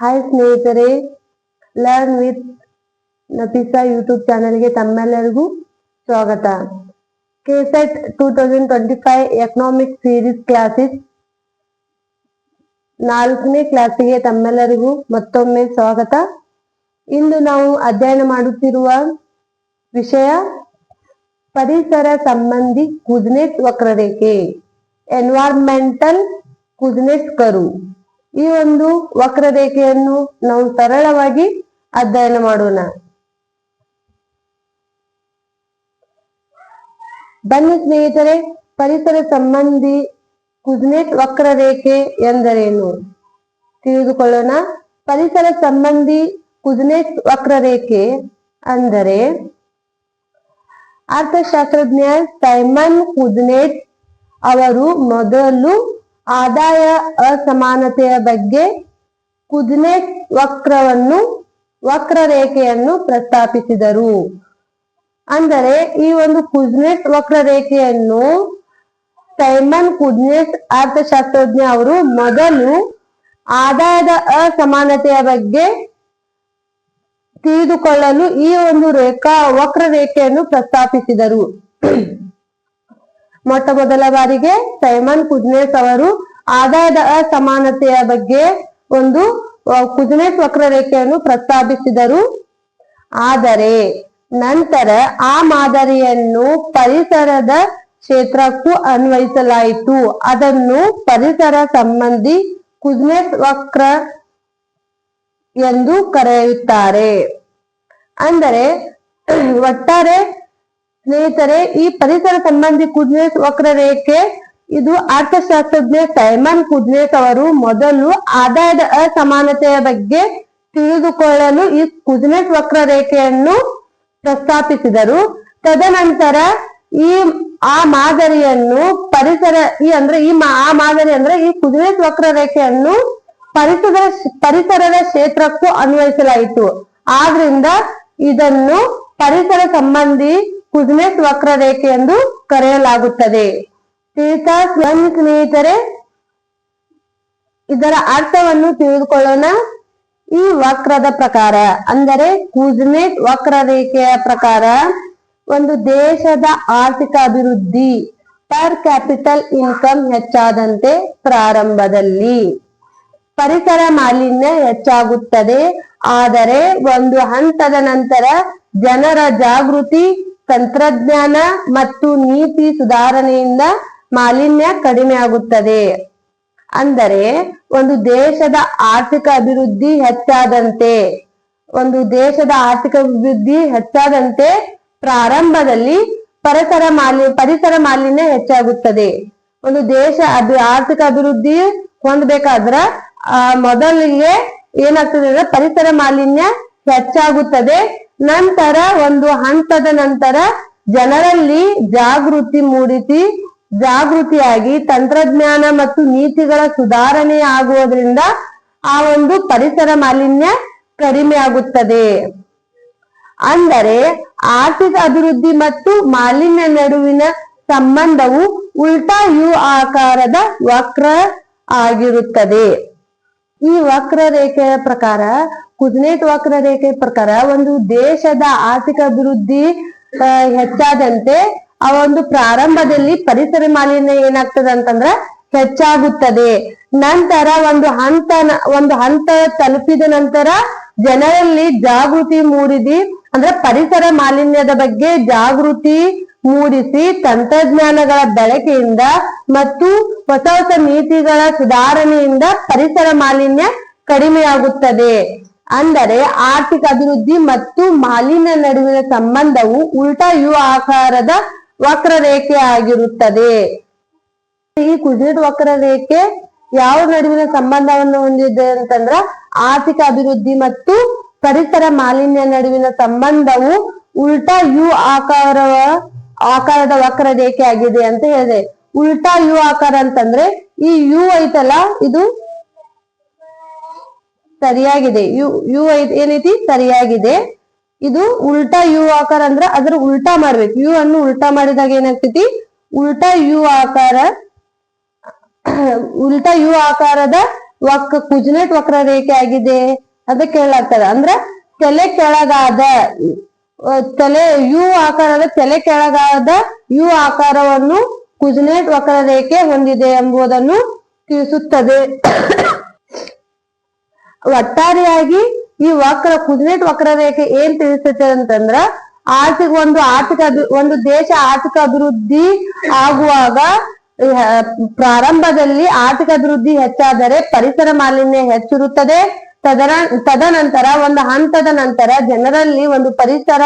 Hi ಸ್ನೇಹಿತರೆ learn with Nafisa YouTube ಚಾನೆಲ್ಗೆ ತಮ್ಮೆಲ್ಲರಿಗೂ ಸ್ವಾಗತ. KSET two thousand twenty five economic series classes ನಾಲ್ಕನೇ ಕ್ಲಾಸಿಗೆ ತಮ್ಮೆಲ್ಲರಿಗೂ ಮತ್ತೊಮ್ಮೆ ಸ್ವಾಗತ. ಇಂದು ನಾವು ಅಧ್ಯಯನ ಮಾಡುತ್ತಿರುವ ವಿಷಯ, ಪರಿಸರ ಸಂಬಂಧಿ ಕುಜ್ನೆಟ್ ವಕ್ರರೇಖೆ ಎನ್ವೈರ್ಮೆಂಟಲ್ ಕುಜ್ನೆಸ್ ಕರು. ಈ ಒಂದು ವಕ್ರರೇಖೆಯನ್ನು ನಾವು ಸರಳವಾಗಿ ಅಧ್ಯಯನ ಮಾಡೋಣ. ಬನ್ನಿ ಸ್ನೇಹಿತರೆ, ಪರಿಸರ ಸಂಬಂಧಿ ಕುಜ್ನೆಟ್ ವಕ್ರರೇಖೆ ಎಂದರೇನು? ತಿಳಿದುಕೊಳ್ಳೋಣ. ಪರಿಸರ ಸಂಬಂಧಿ ಕುಜ್ನೆಟ್ ವಕ್ರರೇಖೆ ಅಂದರೆ ಅರ್ಥಶಾಸ್ತ್ರಜ್ಞ ಸೈಮನ್ ಕುಜ್ನೆಟ್ ಅವರು ಮೊದಲು ಆದಾಯ ಅಸಮಾನತೆಯ ಬಗ್ಗೆ ಕುಜ್ನೆಟ್ ವಕ್ರವನ್ನು, ವಕ್ರರೇಖೆಯನ್ನು ಪ್ರಸ್ತಾಪಿಸಿದರು. ಅಂದರೆ ಈ ಒಂದು ಕುಜ್ನೆಟ್ ವಕ್ರರೇಖೆಯನ್ನು ಸೈಮನ್ ಕುಜ್ನೆಟ್ ಅರ್ಥಶಾಸ್ತ್ರಜ್ಞ ಅವರು ಮೊದಲು ಆದಾಯದ ಅಸಮಾನತೆಯ ಬಗ್ಗೆ ತಿಳಿದುಕೊಳ್ಳಲು ಈ ಒಂದು ರೇಖಾ ವಕ್ರರೇಖೆಯನ್ನು ಪ್ರಸ್ತಾಪಿಸಿದರು. ಮೊಟ್ಟ ಮೊದಲ ಬಾರಿಗೆ ಸೈಮನ್ ಕುಜ್ನೇಸ್ ಅವರು ಆದಾಯದ ಅಸಮಾನತೆಯ ಬಗ್ಗೆ ಒಂದು ಕುಜ್ನೇಸ್ ವಕ್ರರೇಖೆಯನ್ನು ಪ್ರಸ್ತಾಪಿಸಿದರು. ಆದರೆ ನಂತರ ಆ ಮಾದರಿಯನ್ನು ಪರಿಸರದ ಕ್ಷೇತ್ರಕ್ಕೂ ಅನ್ವಯಿಸಲಾಯಿತು. ಅದನ್ನು ಪರಿಸರ ಸಂಬಂಧಿ ಕುಜ್ನೆಸ್ ವಕ್ರ ಎಂದು ಕರೆಯುತ್ತಾರೆ. ಅಂದರೆ, ಒಟ್ಟಾರೆ ಸ್ನೇಹಿತರೆ, ಈ ಪರಿಸರ ಸಂಬಂಧಿ ಕುಜ್ನೆಸ್ ವಕ್ರರೇಖೆ, ಇದು ಅರ್ಥಶಾಸ್ತ್ರಜ್ಞ ಸೈಮನ್ ಕುಜ್ನೆಸ್ ಅವರು ಮೊದಲು ಆದಾಯದ ಅಸಮಾನತೆಯ ಬಗ್ಗೆ ತಿಳಿದುಕೊಳ್ಳಲು ಈ ಕುಜ್ನೆಸ್ ವಕ್ರರೇಖೆಯನ್ನು ಪ್ರಸ್ತಾಪಿಸಿದರು. ತದನಂತರ ಈ, ಆ ಮಾದರಿಯನ್ನು ಪರಿಸರ, ಈ ಅಂದ್ರೆ ಈ ಆ ಮಾದರಿ ಅಂದ್ರೆ ಈ ಕುಜ್ನೆಸ್ ವಕ್ರರೇಖೆಯನ್ನು ಪರಿಸರ, ಪರಿಸರದ ಕ್ಷೇತ್ರಕ್ಕೂ ಅನ್ವಯಿಸಲಾಯಿತು. ಆದ್ರಿಂದ ಇದನ್ನು ಪರಿಸರ ಸಂಬಂಧಿ ಕುಜ್ನೆಸ್ ವಕ್ರರೇಖೆ ಎಂದು ಕರೆಯಲಾಗುತ್ತದೆ. ತೀರ್ಥಾಸ್ ಸ್ನೇಹಿತರೆ, ಇದರ ಅರ್ಥವನ್ನು ತಿಳಿದುಕೊಳ್ಳೋಣ. ಈ ವಕ್ರದ ಪ್ರಕಾರ, ಅಂದರೆ ಕುಜ್ನೆಟ್ ವಕ್ರರೇಖೆಯ ಪ್ರಕಾರ, ಒಂದು ದೇಶದ ಆರ್ಥಿಕ ಅಭಿವೃದ್ಧಿ ಪರ್ ಕ್ಯಾಪಿಟಲ್ ಇನ್ಕಮ್ ಹೆಚ್ಚಾದಂತೆ ಪ್ರಾರಂಭದಲ್ಲಿ. ಪರಿಸರ ಮಾಲಿನ್ಯ ಹೆಚ್ಚಾಗುತ್ತದೆ, ಆದರೆ ಒಂದು ಹಂತದ ನಂತರ ಜನರ ಜಾಗೃತಿ ತಂತ್ರಜ್ಞಾನ ಮತ್ತು ನೀತಿ ಸುಧಾರಣೆಯಿಂದ ಮಾಲಿನ್ಯ ಕಡಿಮೆ ಆಗುತ್ತದೆ. ಅಂದರೆ, ಒಂದು ದೇಶದ ಆರ್ಥಿಕ ಅಭಿವೃದ್ಧಿ ಹೆಚ್ಚಾದಂತೆ, ಒಂದು ದೇಶದ ಆರ್ಥಿಕ ಅಭಿವೃದ್ಧಿ ಹೆಚ್ಚಾದಂತೆ ಪ್ರಾರಂಭದಲ್ಲಿ ಪರಿಸರ ಮಾಲಿನ್ಯ ಪರಿಸರ ಮಾಲಿನ್ಯ ಹೆಚ್ಚಾಗುತ್ತದೆ. ಒಂದು ದೇಶ ಅಭಿ, ಆರ್ಥಿಕ ಅಭಿವೃದ್ಧಿ ಹೊಂದಬೇಕಾದ್ರ ಮೊದಲಿಗೆ ಏನಾಗ್ತದೆ ಅಂದ್ರೆ ಪರಿಸರ ಮಾಲಿನ್ಯ ಹೆಚ್ಚಾಗುತ್ತದೆ. ನಂತರ ಒಂದು ಹಂತದ ನಂತರ ಜನರಲ್ಲಿ ಜಾಗೃತಿ ಮೂಡಿಸಿ, ಜಾಗೃತಿಯಾಗಿ ತಂತ್ರಜ್ಞಾನ ಮತ್ತು ನೀತಿಗಳ ಸುಧಾರಣೆ ಆಗುವುದರಿಂದ ಆ ಒಂದು ಪರಿಸರ ಮಾಲಿನ್ಯ ಕಡಿಮೆ ಆಗುತ್ತದೆ. ಅಂದರೆ ಆರ್ಥಿಕ ಅಭಿವೃದ್ಧಿ ಮತ್ತು ಮಾಲಿನ್ಯ ನಡುವಿನ ಸಂಬಂಧವು ಉಲ್ಟಾ ಯು ಆಕಾರದ ವಕ್ರ ಆಗಿರುತ್ತದೆ. ಈ ವಕ್ರರೇಖೆಯ ಪ್ರಕಾರ ಕುಜ್ನೆಟ್ ವಕ್ರರೇಖೆ ಪ್ರಕಾರ ಒಂದು ದೇಶದ ಆರ್ಥಿಕ ಅಭಿವೃದ್ಧಿ ಹೆಚ್ಚಾದಂತೆ ಆ ಒಂದು ಪ್ರಾರಂಭದಲ್ಲಿ ಪರಿಸರ ಮಾಲಿನ್ಯ ಏನಾಗ್ತದೆ ಅಂತಂದ್ರ ಹೆಚ್ಚಾಗುತ್ತದೆ. ನಂತರ ಒಂದು ಹಂತ ಒಂದು ಹಂತ ತಲುಪಿದ ನಂತರ ಜನರಲ್ಲಿ ಜಾಗೃತಿ ಮೂಡಿದಿ, ಅಂದ್ರೆ ಪರಿಸರ ಮಾಲಿನ್ಯದ ಬಗ್ಗೆ ಜಾಗೃತಿ ಮೂಡಿಸಿ ತಂತ್ರಜ್ಞಾನಗಳ ಬಳಕೆಯಿಂದ ಮತ್ತು ಹೊಸ ಹೊಸ ನೀತಿಗಳ ಸುಧಾರಣೆಯಿಂದ ಪರಿಸರ ಮಾಲಿನ್ಯ ಕಡಿಮೆಯಾಗುತ್ತದೆ. ಅಂದರೆ ಆರ್ಥಿಕ ಅಭಿವೃದ್ಧಿ ಮತ್ತು ಮಾಲಿನ್ಯ ನಡುವಿನ ಸಂಬಂಧವು ಉಲ್ಟಾ ಯು ಆಕಾರದ ವಕ್ರರೇಖೆ ಆಗಿರುತ್ತದೆ. ಈ ಕುಜೇಟ್ ವಕ್ರರೇಖೆ ಯಾವ ನಡುವಿನ ಸಂಬಂಧವನ್ನು ಹೊಂದಿದೆ ಅಂತಂದ್ರ ಆರ್ಥಿಕ ಅಭಿವೃದ್ಧಿ ಮತ್ತು ಪರಿಸರ ಮಾಲಿನ್ಯ ನಡುವಿನ ಸಂಬಂಧವು ಉಲ್ಟಾ ಯು ಆಕಾರ, ಆಕಾರದ ವಕ್ರರೇಖೆ ಆಗಿದೆ ಅಂತ ಹೇಳಿದೆ. ಉಲ್ಟಾ ಯು ಆಕಾರ ಅಂತಂದ್ರೆ ಈ ಯು ಐತಲ್ಲ, ಇದು ಸರಿಯಾಗಿದೆ. ಯು ಯು ಏನೈತಿ ಸರಿಯಾಗಿದೆ. ಇದು ಉಲ್ಟಾ ಯು ಆಕಾರ ಅಂದ್ರ ಅದ್ರ ಉಲ್ಟಾ ಮಾಡ್ಬೇಕು. ಯು ಅನ್ನು ಉಲ್ಟಾ ಮಾಡಿದಾಗ ಏನಾಗ್ತೈತಿ? ಉಲ್ಟಾ ಯು ಆಕಾರ, ಉಲ್ಟಾ ಯು ಆಕಾರದ ವಕ್, ಕುಜನೆಟ್ ವಕ್ರರೇಖೆ ಆಗಿದೆ. ಅದ ಕೇಳಾಗ್ತದ. ಅಂದ್ರ ತಲೆ ಕೆಳಗಾದ ತಲೆ ಯು ಆಕಾರದ ತಲೆ ಕೆಳಗಾದ ಯು ಆಕಾರವನ್ನು ಕುಜನೆಟ್ ವಕ್ರರೇಖೆ ಹೊಂದಿದೆ ಎಂಬುದನ್ನು ತಿಳಿಸುತ್ತದೆ. ಒಟ್ಟಾರೆಯಾಗಿ ಈ ವಕ್ರ ಕುದಿನೆಟ್ ವಕ್ರ ರೇಖೆ ಏನ್ ತಿಳಿಸುತ್ತೆ ಅಂತಂದ್ರ ಆರ್ಥಿಕ ಒಂದು ಆರ್ಥಿಕ ಒಂದು ದೇಶ ಆರ್ಥಿಕ ಅಭಿವೃದ್ಧಿ ಆಗುವಾಗ ಪ್ರಾರಂಭದಲ್ಲಿ ಆರ್ಥಿಕ ಅಭಿವೃದ್ಧಿ ಹೆಚ್ಚಾದರೆ ಪರಿಸರ ಮಾಲಿನ್ಯ ಹೆಚ್ಚಿರುತ್ತದೆ. ತದನ, ತದನಂತರ ಒಂದು ಹಂತದ ನಂತರ ಜನರಲ್ಲಿ ಒಂದು ಪರಿಸರ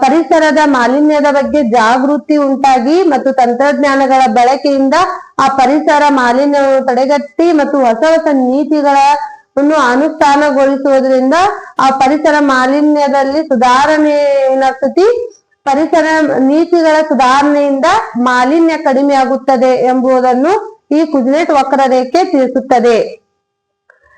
ಪರಿಸರದ ಮಾಲಿನ್ಯದ ಬಗ್ಗೆ ಜಾಗೃತಿ ಉಂಟಾಗಿ ಮತ್ತು ತಂತ್ರಜ್ಞಾನಗಳ ಬಳಕೆಯಿಂದ ಆ ಪರಿಸರ ಮಾಲಿನ್ಯವನ್ನು ತಡೆಗಟ್ಟಿ ಮತ್ತು ಹೊಸ ಹೊಸ ನೀತಿಗಳನ್ನು ಅನುಷ್ಠಾನಗೊಳಿಸುವುದರಿಂದ ಆ ಪರಿಸರ ಮಾಲಿನ್ಯದಲ್ಲಿ ಸುಧಾರಣೆ ಏನಾಗ್ತತಿ ಪರಿಸರ ನೀತಿಗಳ ಸುಧಾರಣೆಯಿಂದ ಮಾಲಿನ್ಯ ಕಡಿಮೆಯಾಗುತ್ತದೆ ಎಂಬುದನ್ನು ಈ ಕುಜನೆಟ್ ವಕ್ರರೇಖೆ ತಿಳಿಸುತ್ತದೆ.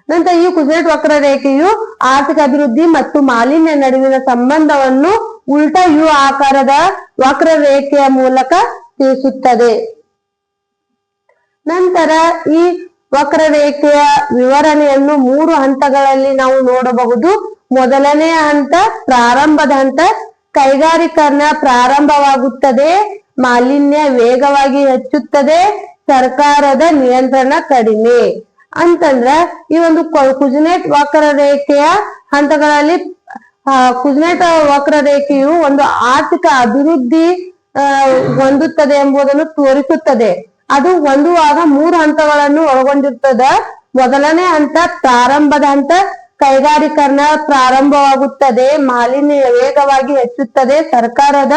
ನಂತರ ಈ ಕುಜನೆಟ್ ವಕ್ರರೇಖೆಯು ಆರ್ಥಿಕ ಅಭಿವೃದ್ಧಿ ಮತ್ತು ಮಾಲಿನ್ಯ ನಡುವಿನ ಸಂಬಂಧವನ್ನು ಉಲ್ಟಾ ಯು ಆಕಾರದ ವಕ್ರರೇಖೆಯ ಮೂಲಕ ತಿಳಿಸುತ್ತದೆ. ನಂತರ ಈ ವಕ್ರರೇಖೆಯ ವಿವರಣೆಯನ್ನು ಮೂರು ಹಂತಗಳಲ್ಲಿ ನಾವು ನೋಡಬಹುದು. ಮೊದಲನೆಯ ಹಂತ ಪ್ರಾರಂಭದ ಹಂತ. ಕೈಗಾರಿಕರಣ ಪ್ರಾರಂಭವಾಗುತ್ತದೆ. ಮಾಲಿನ್ಯ ವೇಗವಾಗಿ ಹೆಚ್ಚುತ್ತದೆ. ಸರ್ಕಾರದ ನಿಯಂತ್ರಣ ಕಡಿಮೆ. ಅಂತಂದ್ರ ಈ ಒಂದು ಕುಜನೆಟ್ ವಕ್ರರೇಖೆಯ ಹಂತಗಳಲ್ಲಿ ಕುಜನೆಟ್ ವಕ್ರರೇಖೆಯು ಒಂದು ಆರ್ಥಿಕ ಅಭಿವೃದ್ಧಿ ಹೊಂದುತ್ತದೆ ಎಂಬುದನ್ನು ತೋರಿಸುತ್ತದೆ. ಅದು ಹೊಂದುವಾಗ ಮೂರು ಹಂತಗಳನ್ನು ಒಳಗೊಂಡಿರ್ತದ. ಮೊದಲನೇ ಹಂತ ಪ್ರಾರಂಭದ ಹಂತ ಕೈಗಾರೀಕರಣ ಪ್ರಾರಂಭವಾಗುತ್ತದೆ, ಮಾಲಿನ್ಯ ವೇಗವಾಗಿ ಹೆಚ್ಚುತ್ತದೆ, ಸರ್ಕಾರದ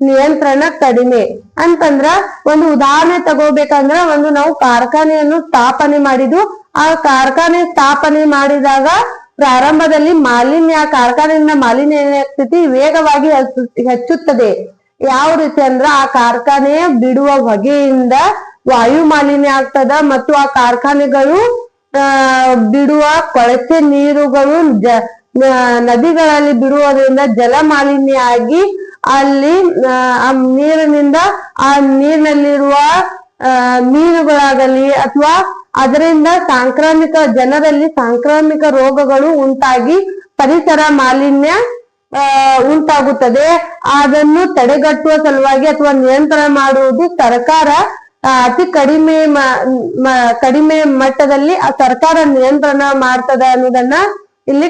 ನಿಯಂತ್ರಣ ಕಡಿಮೆ. ಅಂತಂದ್ರ ಒಂದು ಉದಾಹರಣೆ ತಗೋಬೇಕಂದ್ರ ಒಂದು ನಾವು ಕಾರ್ಖಾನೆಯನ್ನು ಸ್ಥಾಪನೆ ಮಾಡಿದ್ದು, ಆ ಕಾರ್ಖಾನೆ ಸ್ಥಾಪನೆ ಮಾಡಿದಾಗ ಪ್ರಾರಂಭದಲ್ಲಿ ಮಾಲಿನ್ಯ, ಕಾರ್ಖಾನೆಯಿಂದ ಮಾಲಿನ್ಯ ಏನಾಗ್ತೈತಿ? ವೇಗವಾಗಿ ಹೆಚ್ಚು- ಹೆಚ್ಚುತ್ತದೆ. ಯಾವ ರೀತಿ ಅಂದ್ರ ಆ ಕಾರ್ಖಾನೆ ಬಿಡುವ ಹೊಗೆಯಿಂದ ವಾಯು ಮಾಲಿನ್ಯ ಆಗ್ತದ ಮತ್ತು ಆ ಕಾರ್ಖಾನೆಗಳು ಬಿಡುವ ಕೊಳಚೆ ನೀರುಗಳು ನದಿಗಳಲ್ಲಿ ಬಿಡುವುದರಿಂದ ಜಲ ಮಾಲಿನ್ಯ ಆಗಿ ಅಲ್ಲಿ ಆ, ನೀರಿನಿಂದ ಆ ನೀರಿನಲ್ಲಿರುವ ಮೀನುಗಳಾಗಲಿ ಅಥವಾ ಅದರಿಂದ ಸಾಂಕ್ರಾಮಿಕ ಜನರಲ್ಲಿ ಸಾಂಕ್ರಾಮಿಕ ರೋಗಗಳು ಉಂಟಾಗಿ ಪರಿಸರ ಮಾಲಿನ್ಯ ಉಂಟಾಗುತ್ತದೆ. ಅದನ್ನು ತಡೆಗಟ್ಟುವ ಸಲುವಾಗಿ ಅಥವಾ ನಿಯಂತ್ರಣ ಮಾಡುವುದು ಸರ್ಕಾರ ಅತಿ ಕಡಿಮೆ ಕಡಿಮೆ ಮಟ್ಟದಲ್ಲಿ ಆ ಸರ್ಕಾರ ನಿಯಂತ್ರಣ ಮಾಡ್ತದ ಅನ್ನೋದನ್ನ ಇಲ್ಲಿ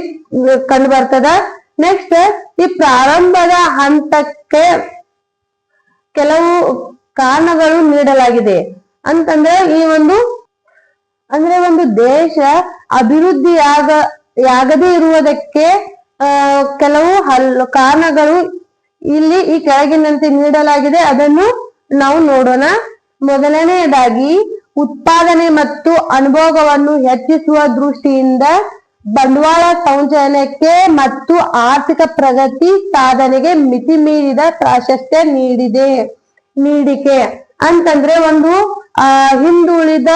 ಕಂಡು ಬರ್ತದ. ನೆಕ್ಸ್ಟ್ ಈ ಪ್ರಾರಂಭದ ಹಂತಕ್ಕೆ ಕೆಲವು ಕಾರಣಗಳು ನೀಡಲಾಗಿದೆ. ಅಂತಂದ್ರೆ ಈ ಒಂದು, ಅಂದ್ರೆ ಒಂದು ದೇಶ ಅಭಿವೃದ್ಧಿಯಾಗ ಯಾಗದೇ ಇರುವುದಕ್ಕೆ ಕೆಲವು ಹಲ್, ಕಾರಣಗಳು ಇಲ್ಲಿ ಈ ಕೆಳಗಿನಂತೆ ನೀಡಲಾಗಿದೆ. ಅದನ್ನು ನಾವು ನೋಡೋಣ. ಮೊದಲನೆಯದಾಗಿ ಉತ್ಪಾದನೆ ಮತ್ತು ಅನುಭೋಗವನ್ನು ಹೆಚ್ಚಿಸುವ ದೃಷ್ಟಿಯಿಂದ ಬಂಡವಾಳ ಸಂಚಯನಕ್ಕೆ ಮತ್ತು ಆರ್ಥಿಕ ಪ್ರಗತಿ ಸಾಧನೆಗೆ ಮಿತಿ ಮೀರಿದ ಪ್ರಾಶಸ್ತ್ಯ ನೀಡಿದೆ. ನೀಡಿಕೆ ಅಂತಂದ್ರೆ ಒಂದು, ಆ, ಹಿಂದುಳಿದ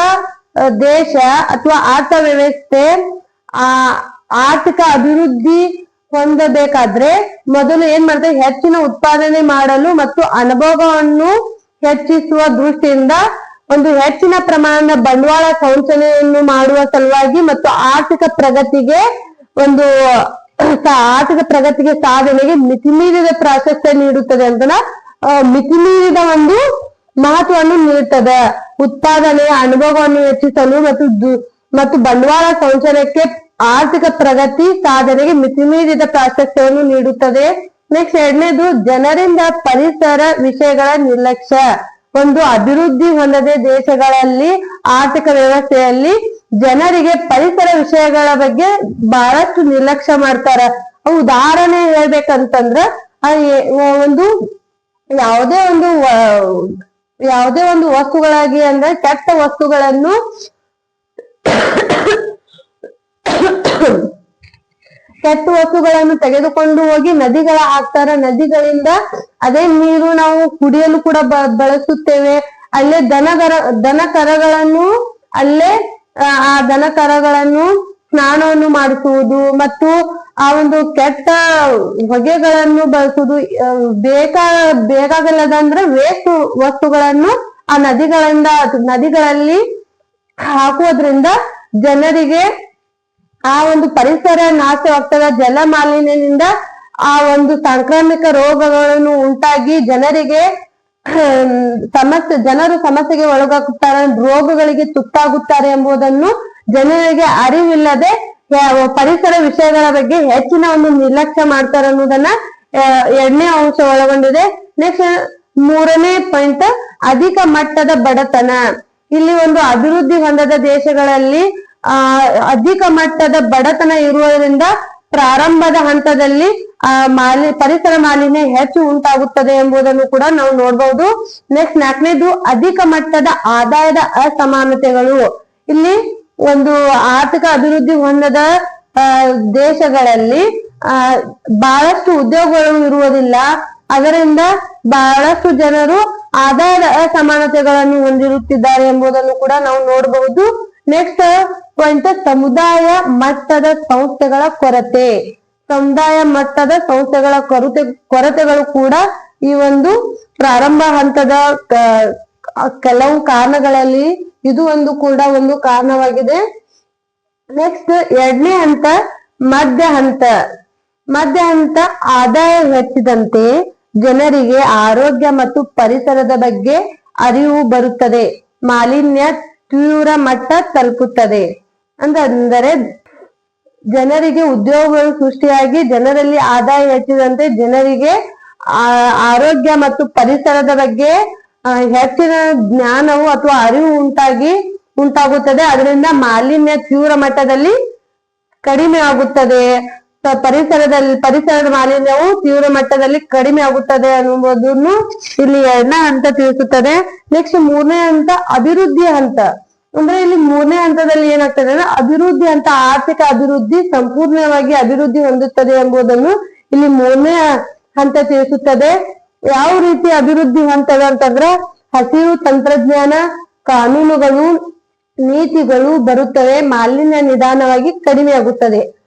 ದೇಶ ಅಥವಾ ಅರ್ಥವ್ಯವಸ್ಥೆ, ಆ, ಆರ್ಥಿಕ ಅಭಿವೃದ್ಧಿ ಹೊಂದಬೇಕಾದ್ರೆ ಮೊದಲು ಏನ್ ಮಾಡ್ತಾರೆ? ಹೆಚ್ಚಿನ ಉತ್ಪಾದನೆ ಮಾಡಲು ಮತ್ತು ಅನುಭವವನ್ನು ಹೆಚ್ಚಿಸುವ ದೃಷ್ಟಿಯಿಂದ ಒಂದು ಹೆಚ್ಚಿನ ಪ್ರಮಾಣದ ಬಂಡವಾಳ ಸಂಚನೆಯನ್ನು ಮಾಡುವ ಸಲುವಾಗಿ ಮತ್ತು ಆರ್ಥಿಕ ಪ್ರಗತಿಗೆ ಒಂದು ಆರ್ಥಿಕ ಪ್ರಗತಿಗೆ ಸಾಧನೆಗೆ ಮಿತಿಮೀರಿದ ಪ್ರಾಶಸ್ತ್ಯ ನೀಡುತ್ತದೆ ಅಂತ ಮಿತಿಮೀರಿದ ಒಂದು ಮಹತ್ವವನ್ನು ನೀಡುತ್ತದೆ. ಉತ್ಪಾದನೆಯ ಅನುಭವವನ್ನು ಹೆಚ್ಚಿಸಲು ಮತ್ತು ಮತ್ತು ಬಂಡವಾಳ ಸಂಚಯನಕ್ಕೆ ಆರ್ಥಿಕ ಪ್ರಗತಿ ಸಾಧನೆಗೆ ಮಿತಿಮೀರಿದ ಪ್ರಾಶಸ್ತ್ಯವನ್ನು ನೀಡುತ್ತದೆ. ನೆಕ್ಸ್ಟ್ ಎರಡನೇದು ಜನರಿಂದ ಪರಿಸರ ವಿಷಯಗಳ ನಿರ್ಲಕ್ಷ್ಯ. ಒಂದು ಅಭಿವೃದ್ಧಿ ಹೊಂದದೆ ದೇಶಗಳಲ್ಲಿ ಆರ್ಥಿಕ ವ್ಯವಸ್ಥೆಯಲ್ಲಿ ಜನರಿಗೆ ಪರಿಸರ ವಿಷಯಗಳ ಬಗ್ಗೆ ಬಹಳಷ್ಟು ನಿರ್ಲಕ್ಷ್ಯ ಮಾಡ್ತಾರ. ಉದಾಹರಣೆ ಹೇಳ್ಬೇಕಂತಂದ್ರ ಒಂದು ಯಾವುದೇ ಒಂದು ಯಾವುದೇ ಒಂದು ವಸ್ತುಗಳಾಗಿ ಅಂದ್ರೆ ಕೆಟ್ಟ ವಸ್ತುಗಳನ್ನು ಕೆಟ್ಟ ವಸ್ತುಗಳನ್ನು ತೆಗೆದುಕೊಂಡು ಹೋಗಿ ನದಿಗಳ ಹಾಕ್ತಾರ ನದಿಗಳಿಂದ ಅದೇ ನೀರು ನಾವು ಕುಡಿಯಲು ಕೂಡ ಬಳಸುತ್ತೇವೆ. ಅಲ್ಲೇ ದನಗರ ದನ ಕರಗಳನ್ನು ಅಲ್ಲೇ, ಆ ದನ ಕರಗಳನ್ನು ಸ್ನಾನವನ್ನು ಮಾಡಿಸುವುದು ಮತ್ತು ಆ ಒಂದು ಕೆಟ್ಟ ಹೊಗೆಗಳನ್ನು ಬಳಸುವುದು ಬೇಕಾ, ಬೇಕಾಗಲ್ಲದಂದ್ರೆ ವೇಸ್ಟ್ ವಸ್ತುಗಳನ್ನು ಆ ನದಿಗಳಿಂದ, ನದಿಗಳಲ್ಲಿ ಹಾಕುವುದ್ರಿಂದ ಜನರಿಗೆ ಆ ಒಂದು ಪರಿಸರ ನಾಶವಾಗ್ತದ ಜಲ ಮಾಲಿನ್ಯದಿಂದ ಆ ಒಂದು ಸಾಂಕ್ರಾಮಿಕ ರೋಗಗಳನ್ನು ಉಂಟಾಗಿ ಜನರಿಗೆ ಸಮಸ್ಯೆ, ಜನರು ಸಮಸ್ಯೆಗೆ ಒಳಗಾಗುತ್ತಾರೆ, ರೋಗಗಳಿಗೆ ತುತ್ತಾಗುತ್ತಾರೆ ಎಂಬುದನ್ನು ಜನರಿಗೆ ಅರಿವಿಲ್ಲದೆ ಪರಿಸರ ವಿಷಯಗಳ ಬಗ್ಗೆ ಹೆಚ್ಚಿನ ಒಂದು ನಿರ್ಲಕ್ಷ್ಯ ಮಾಡ್ತಾರೆ ಅನ್ನೋದನ್ನ ಎರಡನೇ ಅಂಶ ಒಳಗೊಂಡಿದೆ. ನೆಕ್ಸ್ಟ್ ಮೂರನೇ ಪಾಯಿಂಟ್ ಅಧಿಕ ಮಟ್ಟದ ಬಡತನ. ಇಲ್ಲಿ ಒಂದು ಅಭಿವೃದ್ಧಿ ಹೊಂದದ ದೇಶಗಳಲ್ಲಿ ಆ, ಅಧಿಕ ಮಟ್ಟದ ಬಡತನ ಇರುವುದರಿಂದ ಪ್ರಾರಂಭದ ಹಂತದಲ್ಲಿ, ಆ, ಮಾಲಿ, ಪರಿಸರ ಮಾಲಿನ್ಯ ಹೆಚ್ಚು ಉಂಟಾಗುತ್ತದೆ ಎಂಬುದನ್ನು ಕೂಡ ನಾವು ನೋಡಬಹುದು ನೆಕ್ಸ್ಟ್ ನಾಲ್ಕನೇದು, ಅಧಿಕ ಮಟ್ಟದ ಆದಾಯದ ಅಸಮಾನತೆಗಳು. ಇಲ್ಲಿ ಒಂದು ಆರ್ಥಿಕ ಅಭಿವೃದ್ಧಿ ಹೊಂದದ ದೇಶಗಳಲ್ಲಿ, ಆ, ಬಹಳಷ್ಟು ಉದ್ಯೋಗಗಳು ಇರುವುದಿಲ್ಲ. ಅದರಿಂದ ಬಹಳಷ್ಟು ಜನರು ಆದಾಯದ ಅಸಮಾನತೆಗಳನ್ನು ಹೊಂದಿರುತ್ತಿದ್ದಾರೆ ಎಂಬುದನ್ನು ಕೂಡ ನಾವು ನೋಡಬಹುದು ನೆಕ್ಸ್ಟ್ ಪಾಯಿಂಟ್ ಸಮುದಾಯ ಮಟ್ಟದ ಸಂಸ್ಥೆಗಳ ಕೊರತೆ. ಸಮುದಾಯ ಮಟ್ಟದ ಸಂಸ್ಥೆಗಳ ಕೊರತೆ, ಕೊರತೆಗಳು ಕೂಡ ಈ ಒಂದು ಪ್ರಾರಂಭ ಹಂತದ ಕೆಲವು ಕಾರಣಗಳಲ್ಲಿ ಇದು ಒಂದು ಕೂಡ ಒಂದು ಕಾರಣವಾಗಿದೆ. ನೆಕ್ಸ್ಟ್ ಎರಡನೇ ಹಂತ, ಮಧ್ಯ ಹಂತ. ಮಧ್ಯ ಹಂತ ಆದಾಯ ಹೆಚ್ಚಿದಂತೆ ಜನರಿಗೆ ಆರೋಗ್ಯ ಮತ್ತು ಪರಿಸರದ ಬಗ್ಗೆ ಅರಿವು ಬರುತ್ತದೆ. ಮಾಲಿನ್ಯ ತೀವ್ರ ಮಟ್ಟ ತಲುಪುತ್ತದೆ. ಅಂತ ಅಂದರೆ ಜನರಿಗೆ ಉದ್ಯೋಗಗಳು ಸೃಷ್ಟಿಯಾಗಿ ಜನರಲ್ಲಿ ಆದಾಯ ಹೆಚ್ಚಿದಂತೆ ಜನರಿಗೆ ಆರೋಗ್ಯ ಮತ್ತು ಪರಿಸರದ ಬಗ್ಗೆ ಹೆಚ್ಚಿನ ಜ್ಞಾನವು ಅಥವಾ ಅರಿವು ಉಂಟಾಗಿ, ಉಂಟಾಗುತ್ತದೆ. ಅದರಿಂದ ಮಾಲಿನ್ಯ ತೀವ್ರ ಮಟ್ಟದಲ್ಲಿ ಕಡಿಮೆ ಆಗುತ್ತದೆ ಪರಿಸರದಲ್ಲಿ, ಪರಿಸರದ ಮಾಲಿನ್ಯವು ತೀವ್ರ ಮಟ್ಟದಲ್ಲಿ ಕಡಿಮೆ ಆಗುತ್ತದೆ ಅನ್ನುವುದನ್ನು ಇಲ್ಲಿ ಎರಡನೇ ಹಂತ ತಿಳಿಸುತ್ತದೆ. ನೆಕ್ಸ್ಟ್ ಮೂರನೇ ಹಂತ ಅಭಿವೃದ್ಧಿ ಹಂತ. ಅಂದ್ರೆ ಇಲ್ಲಿ ಮೂರನೇ ಹಂತದಲ್ಲಿ ಏನಾಗ್ತದೆ ಅಂದ್ರೆ ಅಭಿವೃದ್ಧಿ ಹಂತ ಆರ್ಥಿಕ ಅಭಿವೃದ್ಧಿ ಸಂಪೂರ್ಣವಾಗಿ ಅಭಿವೃದ್ಧಿ ಹೊಂದುತ್ತದೆ ಎಂಬುದನ್ನು ಇಲ್ಲಿ ಮೂರನೇ ಹಂತ ತಿಳಿಸುತ್ತದೆ. ಯಾವ ರೀತಿ ಅಭಿವೃದ್ಧಿ ಹೊಂದದ ಅಂತಂದ್ರೆ ಹಸಿರು ತಂತ್ರಜ್ಞಾನ, ಕಾನೂನುಗಳು, ನೀತಿಗಳು ಬರುತ್ತವೆ, ಮಾಲಿನ್ಯ ನಿಧಾನವಾಗಿ ಕಡಿಮೆ ಆಗುತ್ತದೆ.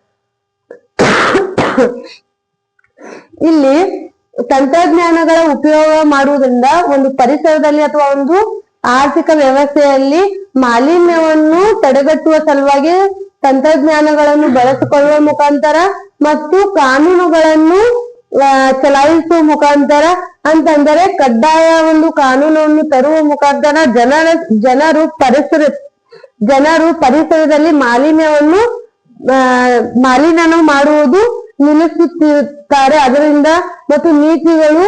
ಇಲ್ಲಿ ತಂತ್ರಜ್ಞಾನಗಳ ಉಪಯೋಗ ಮಾಡುವುದರಿಂದ ಒಂದು ಪರಿಸರದಲ್ಲಿ ಅಥವಾ ಒಂದು ಆರ್ಥಿಕ ವ್ಯವಸ್ಥೆಯಲ್ಲಿ ಮಾಲಿನ್ಯವನ್ನು ತಡೆಗಟ್ಟುವ ಸಲುವಾಗಿ ತಂತ್ರಜ್ಞಾನಗಳನ್ನು ಬಳಸಿಕೊಳ್ಳುವ ಮುಖಾಂತರ ಮತ್ತು ಕಾನೂನುಗಳನ್ನು ಚಲಾಯಿಸುವ ಮುಖಾಂತರ ಅಂತಂದರೆ ಕಡ್ಡಾಯ ಒಂದು ಕಾನೂನನ್ನು ತರುವ ಮುಖಾಂತರ ಜನರ ಜನರು ಪರಿಸರ ಜನರು ಪರಿಸರದಲ್ಲಿ ಮಾಲಿನ್ಯವನ್ನು ಆ, ಮಾಲಿನ್ಯನ ಮಾಡುವುದು ನಿಲ್ಲಿಸುತ್ತಿರುತ್ತಾರೆ ಅದರಿಂದ ಮತ್ತು ನೀತಿಗಳು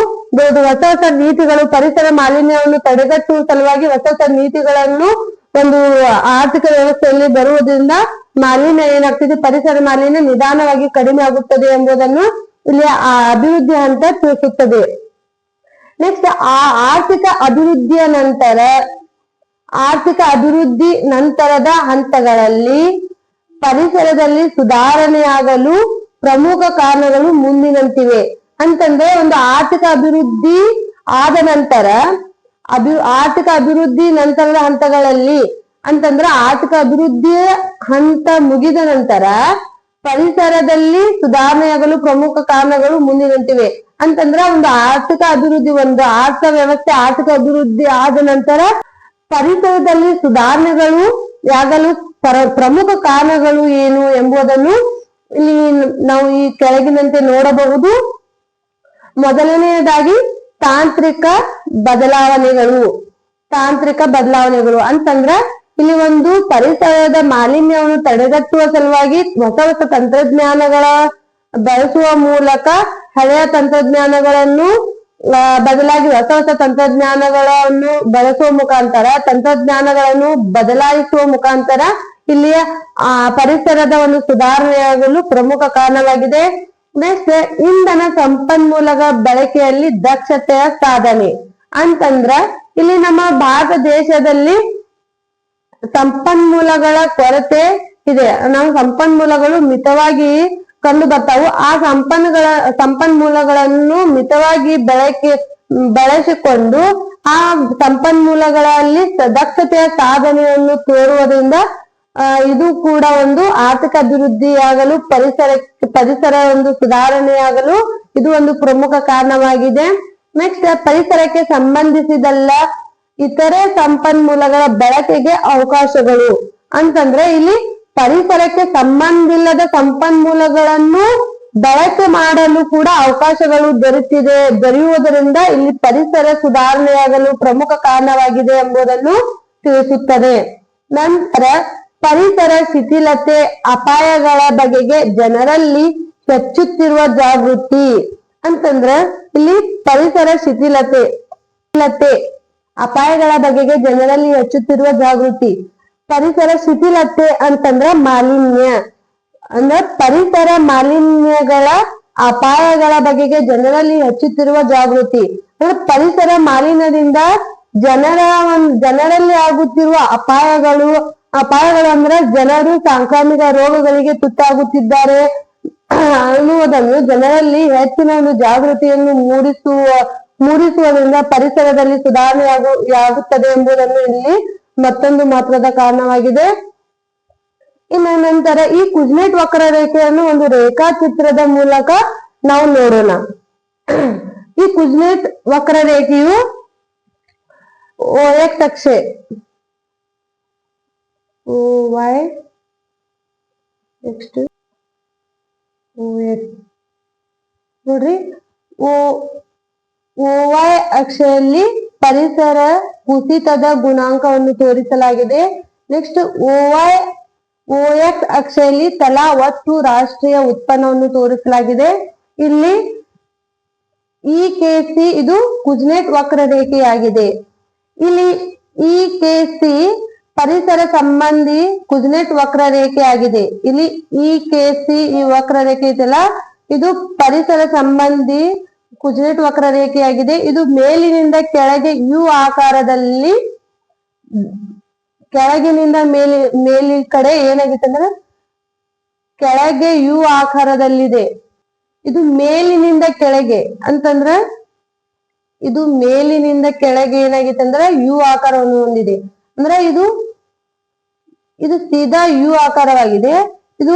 ಹೊಸ ಹೊಸ ನೀತಿಗಳು, ಪರಿಸರ ಮಾಲಿನ್ಯವನ್ನು ತಡೆಗಟ್ಟುವ ಸಲುವಾಗಿ ಹೊಸ ಹೊಸ ನೀತಿಗಳನ್ನು ಒಂದು ಆರ್ಥಿಕ ವ್ಯವಸ್ಥೆಯಲ್ಲಿ ಬರುವುದರಿಂದ ಮಾಲಿನ್ಯ ಏನಾಗ್ತದೆ? ಪರಿಸರ ಮಾಲಿನ್ಯ ನಿಧಾನವಾಗಿ ಕಡಿಮೆ ಆಗುತ್ತದೆ ಎಂಬುದನ್ನು ಇಲ್ಲಿ ಅಭಿವೃದ್ಧಿ ಅಂತ ತಿಳಿಸುತ್ತದೆ. ನೆಕ್ಸ್ಟ್ ಆ ಆರ್ಥಿಕ ಅಭಿವೃದ್ಧಿಯ ನಂತರ, ಆರ್ಥಿಕ ಅಭಿವೃದ್ಧಿ ನಂತರದ ಹಂತಗಳಲ್ಲಿ ಪರಿಸರದಲ್ಲಿ ಸುಧಾರಣೆಯಾಗಲು ಪ್ರಮುಖ ಕಾರಣಗಳು ಮುಂದಿನಂತಿವೆ. ಅಂತಂದ್ರೆ ಒಂದು ಆರ್ಥಿಕ ಅಭಿವೃದ್ಧಿ ಆದ ನಂತರ, ಅಭಿ, ಆರ್ಥಿಕ ಅಭಿವೃದ್ಧಿ ನಂತರದ ಹಂತಗಳಲ್ಲಿ ಅಂತಂದ್ರೆ ಆರ್ಥಿಕ ಅಭಿವೃದ್ಧಿಯ ಹಂತ ಮುಗಿದ ನಂತರ ಪರಿಸರದಲ್ಲಿ ಸುಧಾರಣೆಯಾಗಲು ಪ್ರಮುಖ ಕಾರಣಗಳು ಮುಂದಿನಂತಿವೆ. ಅಂತಂದ್ರೆ ಒಂದು ಆರ್ಥಿಕ ಅಭಿವೃದ್ಧಿ, ಒಂದು ಆರ್ಥಿಕ ವ್ಯವಸ್ಥೆ ಆರ್ಥಿಕ ಅಭಿವೃದ್ಧಿ ಆದ ನಂತರ ಪರಿಸರದಲ್ಲಿ ಸುಧಾರಣೆಗಳು ಯಾಗಲು ಪರ- ಪ್ರಮುಖ ಕಾರಣಗಳು ಏನು ಎಂಬುದನ್ನು ಇಲ್ಲಿ ನಾವು ಈ ಕೆಳಗಿನಂತೆ ನೋಡಬಹುದು. ಮೊದಲನೆಯದಾಗಿ ತಾಂತ್ರಿಕ ಬದಲಾವಣೆಗಳು. ತಾಂತ್ರಿಕ ಬದಲಾವಣೆಗಳು ಅಂತಂದ್ರ ಇಲ್ಲಿ ಒಂದು ಪರಿಸರದ ಮಾಲಿನ್ಯವನ್ನು ತಡೆಗಟ್ಟುವ ಸಲುವಾಗಿ ಹೊಸ ಹೊಸ ತಂತ್ರಜ್ಞಾನಗಳ ಬಳಸುವ ಮೂಲಕ ಹಳೆಯ ತಂತ್ರಜ್ಞಾನಗಳನ್ನು ಬದಲಾಗಿ ಹೊಸ ಹೊಸ ತಂತ್ರಜ್ಞಾನಗಳನ್ನು ಬಳಸುವ ಮುಖಾಂತರ, ತಂತ್ರಜ್ಞಾನಗಳನ್ನು ಬದಲಾಯಿಸುವ ಮುಖಾಂತರ ಇಲ್ಲಿ ಆ ಪರಿಸರದ ಒಂದು ಸುಧಾರಣೆಯಾಗಲು ಪ್ರಮುಖ ಕಾರಣವಾಗಿದೆ. ನೆಕ್ಸ್ಟ್ ಇಂಧನ ಸಂಪನ್ಮೂಲಗಳ ಬಳಕೆಯಲ್ಲಿ ದಕ್ಷತೆಯ ಸಾಧನೆ. ಅಂತಂದ್ರ, ಇಲ್ಲಿ ನಮ್ಮ ಭಾರತ ದೇಶದಲ್ಲಿ ಸಂಪನ್ಮೂಲಗಳ ಕೊರತೆ ಇದೆ. ನಾವು ಸಂಪನ್ಮೂಲಗಳು ಮಿತವಾಗಿ ಕಂಡು ಬರ್ತಾವು ಆ ಸಂಪನ್ಗಳ ಸಂಪನ್ಮೂಲಗಳನ್ನು ಮಿತವಾಗಿ ಬಳಕೆ, ಬಳಸಿಕೊಂಡು ಆ ಸಂಪನ್ಮೂಲಗಳಲ್ಲಿ ದಕ್ಷತೆಯ ಸಾಧನೆಯನ್ನು ತೋರುವುದರಿಂದ ಇದು ಕೂಡ ಒಂದು ಆರ್ಥಿಕ ಅಭಿವೃದ್ಧಿಯಾಗಲು ಪರಿಸರ ಪರಿಸರ ಒಂದು ಸುಧಾರಣೆಯಾಗಲು ಇದು ಒಂದು ಪ್ರಮುಖ ಕಾರಣವಾಗಿದೆ. ನೆಕ್ಸ್ಟ್ ಪರಿಸರಕ್ಕೆ ಸಂಬಂಧಿಸಿದಲ್ಲ ಇತರೆ ಸಂಪನ್ಮೂಲಗಳ ಬಳಕೆಗೆ ಅವಕಾಶಗಳು. ಅಂತಂದ್ರೆ ಇಲ್ಲಿ ಪರಿಸರಕ್ಕೆ ಸಂಬಂಧಿಲ್ಲದ ಸಂಪನ್ಮೂಲಗಳನ್ನು ಬಳಕೆ ಮಾಡಲು ಕೂಡ ಅವಕಾಶಗಳು ದೊರೆತಿದೆ. ದೊರೆಯುವುದರಿಂದ ಇಲ್ಲಿ ಪರಿಸರ ಸುಧಾರಣೆಯಾಗಲು ಪ್ರಮುಖ ಕಾರಣವಾಗಿದೆ ಎಂಬುದನ್ನು ತಿಳಿಸುತ್ತದೆ. ನಂತರ ಪರಿಸರ ಶಿಥಿಲತೆ ಅಪಾಯಗಳ ಬಗೆಗೆ ಜನರಲ್ಲಿ ಹೆಚ್ಚುತ್ತಿರುವ ಜಾಗೃತಿ ಅಂತಂದ್ರ ಇಲ್ಲಿ ಪರಿಸರ ಶಿಥಿಲತೆ ಲತೆ ಅಪಾಯಗಳ ಬಗೆಗೆ ಜನರಲ್ಲಿ ಹೆಚ್ಚುತ್ತಿರುವ ಜಾಗೃತಿ. ಪರಿಸರ ಶಿಥಿಲತೆ ಅಂತಂದ್ರ ಮಾಲಿನ್ಯ. ಅಂದ್ರ ಪರಿಸರ ಮಾಲಿನ್ಯಗಳ ಅಪಾಯಗಳ ಬಗೆಗೆ ಜನರಲ್ಲಿ ಹೆಚ್ಚುತ್ತಿರುವ ಜಾಗೃತಿ. ಅಂದ್ರೆ ಪರಿಸರ ಮಾಲಿನ್ಯದಿಂದ ಜನರ ಒಂದ್, ಜನರಲ್ಲಿ ಆಗುತ್ತಿರುವ ಅಪಾಯಗಳು ಅಪಾಯಗಳು ಅಂದ್ರೆ ಜನರು ಸಾಂಕ್ರಾಮಿಕ ರೋಗಗಳಿಗೆ ತುತ್ತಾಗುತ್ತಿದ್ದಾರೆ ಅನ್ನುವುದನ್ನು ಜನರಲ್ಲಿ ಹೆಚ್ಚಿನ ಒಂದು ಜಾಗೃತಿಯನ್ನು ಮೂಡಿಸುವ, ಮೂಡಿಸುವುದರಿಂದ ಪರಿಸರದಲ್ಲಿ ಸುಧಾರಣೆಯಾಗುತ್ತದೆ ಎಂಬುದನ್ನು ಇಲ್ಲಿ ಮತ್ತೊಂದು ಮಹತ್ವದ ಕಾರಣವಾಗಿದೆ. ಇನ್ನು ನಂತರ ಈ ಕುಜ್ನೆಟ್ ವಕ್ರರೇಖೆಯನ್ನು ಒಂದು ರೇಖಾಚಿತ್ರದ ಮೂಲಕ ನಾವು ನೋಡೋಣ. ಈ ಕುಜ್ನೆಟ್ ವಕ್ರರೇಖೆಯು ರೇಖೆಯು ಎಕ್ಸ್ ಅಕ್ಷೆ ಓ ವೈ ನೆಕ್ಸ್ಟ್ ಓ ನೋಡ್ರಿ. ಓ ಓವೈ ಅಕ್ಷೆಯಲ್ಲಿ ಪರಿಸರ ಕುಸಿತದ ಗುಣಾಂಕವನ್ನು ತೋರಿಸಲಾಗಿದೆ. ನೆಕ್ಸ್ಟ್ ಓವೈ ಓಎಕ್ಸ್ ಅಕ್ಷೆಯಲ್ಲಿ ತಲಾ ಒಟ್ಟು ರಾಷ್ಟ್ರೀಯ ಉತ್ಪನ್ನವನ್ನು ತೋರಿಸಲಾಗಿದೆ. ಇಲ್ಲಿ ಇ ಕೆ ಸಿ ಇದು ಕುಜ್ನೆಟ್ ವಕ್ರರೇಖೆಯಾಗಿದೆ. ಇಲ್ಲಿ ಇ ಕೆ ಸಿ ಪರಿಸರ ಸಂಬಂಧಿ ಕುಜ್ನೆಟ್ ವಕ್ರರೇಖೆ ಆಗಿದೆ. ಇಲ್ಲಿ ಈ ಕೆ, ಸಿ, ಈ ವಕ್ರರೇಖೆ ಇದೆಲ್ಲ ಇದು ಪರಿಸರ ಸಂಬಂಧಿ ಕುಜ್ನೆಟ್ ವಕ್ರರೇಖೆಯಾಗಿದೆ ಇದು ಮೇಲಿನಿಂದ ಕೆಳಗೆ ಯು ಆಕಾರದಲ್ಲಿ, ಕೆಳಗಿನಿಂದ ಮೇಲಿ ಮೇಲಿ ಕಡೆ ಏನಾಗಿತ್ತು ಅಂದ್ರೆ ಕೆಳಗೆ ಯು ಆಕಾರದಲ್ಲಿದೆ. ಇದು ಮೇಲಿನಿಂದ ಕೆಳಗೆ ಅಂತಂದ್ರ ಇದು ಮೇಲಿನಿಂದ ಕೆಳಗೆ ಏನಾಗಿತ್ತು ಅಂದ್ರೆ ಯು ಆಕಾರವನ್ನು ಹೊಂದಿದೆ. ಅಂದ್ರೆ ಇದು ಇದು ಸೀದಾ ಯು ಆಕಾರವಾಗಿದೆ. ಇದು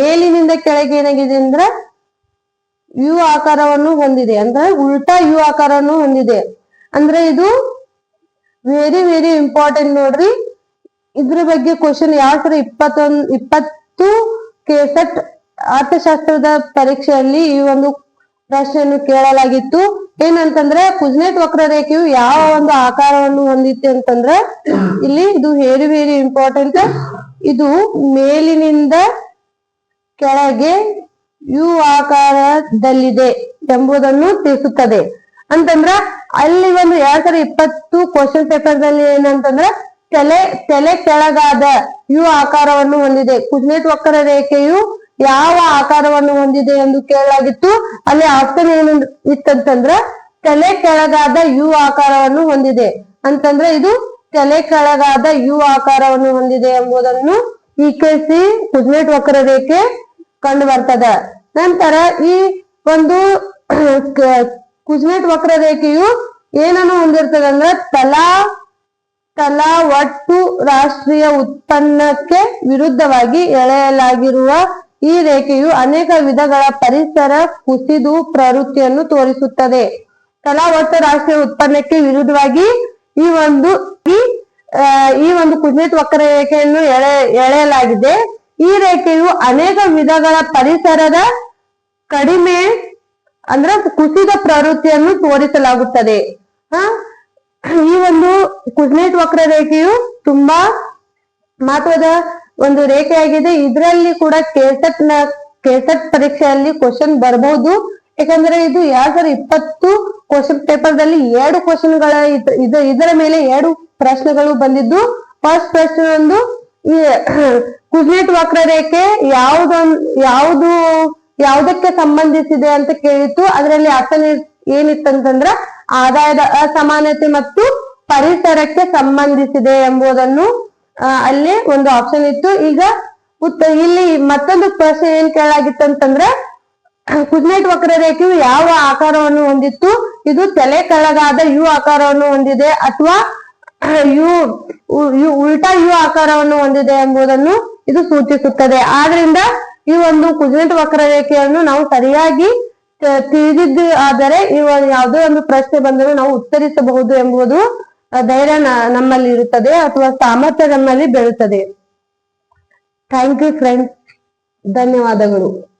ಮೇಲಿನಿಂದ ಕೆಳಗೆ ಏನಾಗಿದೆ ಅಂದ್ರೆ ಯು ಆಕಾರವನ್ನು ಹೊಂದಿದೆ. ಅಂದ್ರೆ ಉಲ್ಟಾ ಯು ಆಕಾರವನ್ನು ಹೊಂದಿದೆ. ಅಂದ್ರೆ ಇದು ವೆರಿ ವೆರಿ ಇಂಪಾರ್ಟೆಂಟ್ ನೋಡ್ರಿ. ಇದ್ರ ಬಗ್ಗೆ ಕ್ವಶನ್ ಯಾವ ತರ ಇಪ್ಪತ್ತೊಂದ್, ಇಪ್ಪತ್ತು ಕೆಸೆಟ್ ಅರ್ಥಶಾಸ್ತ್ರದ ಪರೀಕ್ಷೆಯಲ್ಲಿ ಈ ಒಂದು ಪ್ರಶ್ನೆಯನ್ನು ಕೇಳಲಾಗಿತ್ತು. ಏನಂತಂದ್ರೆ ಕುಜ್ನೆಟ್ ವಕ್ರರೇಖೆಯು ಯಾವ ಒಂದು ಆಕಾರವನ್ನು ಹೊಂದಿತ್ತು ಅಂತಂದ್ರೆ ಇಲ್ಲಿ ಇದು ವೆರಿ ವೆರಿ ಇಂಪಾರ್ಟೆಂಟ್ ಇದು ಮೇಲಿನಿಂದ ಕೆಳಗೆ ಯು ಆಕಾರದಲ್ಲಿದೆ ಎಂಬುದನ್ನು ತಿಳಿಸುತ್ತದೆ. ಅಂತಂದ್ರ ಅಲ್ಲಿ ಒಂದು ಎರಡ್ ಸಾವಿರದ ಇಪ್ಪತ್ತು ಕ್ವಶನ್ ಪೇಪರ್ ದಲ್ಲಿ ಏನಂತಂದ್ರ ತಲೆ ತಲೆ ಕೆಳಗಾದ ಯು ಆಕಾರವನ್ನು ಹೊಂದಿದೆ. ಕುಜ್ನೆಟ್ ವಕ್ರ ರೇಖೆಯು ಯಾವ ಆಕಾರವನ್ನು ಹೊಂದಿದೆ ಎಂದು ಕೇಳಲಾಗಿತ್ತು. ಅಲ್ಲಿ ಆಪ್ಷನ್ ಏನು ಇತ್ತಂತಂದ್ರ ತಲೆ ಕೆಳಗಾದ ಯು ಆಕಾರವನ್ನು ಹೊಂದಿದೆ. ಅಂತಂದ್ರೆ ಇದು ತಲೆ ಕೆಳಗಾದ ಯು ಆಕಾರವನ್ನು ಹೊಂದಿದೆ ಎಂಬುದನ್ನು ಇ ಕೆ ಸಿ ರೇಖೆ ಕಂಡು ಬರ್ತದೆ. ನಂತರ ಈ ಒಂದು ಕ- ಕುಜ್ನೆಟ್ ವಕ್ರರೇಖೆಯು ಏನನ್ನು ಹೊಂದಿರ್ತದೆ ಅಂದ್ರೆ ತಲಾ ತಲಾ ಒಟ್ಟು ರಾಷ್ಟ್ರೀಯ ಉತ್ಪನ್ನಕ್ಕೆ ವಿರುದ್ಧವಾಗಿ ಎಳೆಯಲಾಗಿರುವ ಈ ರೇಖೆಯು ಅನೇಕ ವಿಧಗಳ ಪರಿಸರ, ಕುಸಿದು ಪ್ರವೃತ್ತಿಯನ್ನು ತೋರಿಸುತ್ತದೆ. ಒಟ್ಟು ರಾಷ್ಟ್ರೀಯ ಉತ್ಪನ್ನಕ್ಕೆ ವಿರುದ್ಧವಾಗಿ ಈ ಒಂದು ಈ ಒಂದು ಕುಜ್ನೆಟ್ ವಕ್ರರೇಖೆಯನ್ನು ಎಳೆ, ಎಳೆಯಲಾಗಿದೆ. ಈ ರೇಖೆಯು ಅನೇಕ ವಿಧಗಳ ಪರಿಸರದ ಕಡಿಮೆ, ಅಂದ್ರ ಕುಸಿದ ಪ್ರವೃತ್ತಿಯನ್ನು ತೋರಿಸಲಾಗುತ್ತದೆ. ಹ ಈ ಒಂದು ಕುಸಿನೇಟ್ ವಕ್ರ ರೇಖೆಯು ತುಂಬಾ ಮಹತ್ವದ ಒಂದು ರೇಖೆಯಾಗಿದೆ ಇದರಲ್ಲಿ ಕೂಡ ಕೆಸೆಟ್ನ ಕೆಸೆಟ್ ಪರೀಕ್ಷೆಯಲ್ಲಿ ಕ್ವಶನ್ ಬರಬಹುದು ಯಾಕಂದ್ರೆ ಇದು ಎರಡ್ ಸಾವಿರದ ಇಪ್ಪತ್ತು ಕ್ವಶನ್ ಪೇಪರ್ ದಲ್ಲಿ ಎರಡು ಕ್ವಶನ್ಗಳ ಇದ್- ಇದರ ಮೇಲೆ ಎರಡು ಪ್ರಶ್ನೆಗಳು ಬಂದಿದ್ದು. ಫಸ್ಟ್ ಪ್ರಶ್ನೆ ಒಂದು ಕುಜ್ನೆಟ್ ವಕ್ರರೇಖೆ ಯಾವುದೊಂದು ಯಾವ್ದು ಯಾವುದಕ್ಕೆ ಸಂಬಂಧಿಸಿದೆ ಅಂತ ಕೇಳಿತ್ತು. ಅದರಲ್ಲಿ ಆಪ್ಷನ್ ಏನಿತ್ತಂತಂದ್ರ ಆದಾಯದ ಅಸಮಾನತೆ ಮತ್ತು ಪರಿಸರಕ್ಕೆ ಸಂಬಂಧಿಸಿದೆ ಎಂಬುದನ್ನು ಅಲ್ಲಿ ಒಂದು ಆಪ್ಷನ್ ಇತ್ತು. ಈಗ ಇಲ್ಲಿ ಮತ್ತೊಂದು ಪ್ರಶ್ನೆ ಏನ್ ಕೇಳಾಗಿತ್ತಂತಂದ್ರೆ ಕುಜ್ನೆಟ್ ವಕ್ರರೇಖೆಯು ಯಾವ ಆಕಾರವನ್ನು ಹೊಂದಿತ್ತು? ಇದು ತಲೆ ಕೆಳಗಾದ ಯು ಆಕಾರವನ್ನು ಹೊಂದಿದೆ ಅಥವಾ ಯು ಯು, ಉಲ್ಟಾ ಯು ಆಕಾರವನ್ನು ಹೊಂದಿದೆ ಎಂಬುದನ್ನು ಇದು ಸೂಚಿಸುತ್ತದೆ. ಆದ್ರಿಂದ ಈ ಒಂದು ಕುಜ್ನೆಟ್ ವಕ್ರರೇಖೆಯನ್ನು ನಾವು ಸರಿಯಾಗಿ ತಿಳಿದಿದ್ದು ಆದರೆ ಈ ಯಾವುದೇ ಒಂದು ಪ್ರಶ್ನೆ ಬಂದರೂ ನಾವು ಉತ್ತರಿಸಬಹುದು ಎಂಬುದು ಧೈರ್ಯ ನಮ್ಮಲ್ಲಿ ಇರುತ್ತದೆ ಅಥವಾ ಸಾಮರ್ಥ್ಯ ನಮ್ಮಲ್ಲಿ ಬೆಳುತ್ತದೆ. ಥ್ಯಾಂಕ್ ಯು ಫ್ರೆಂಡ್ಸ್ ಧನ್ಯವಾದಗಳು.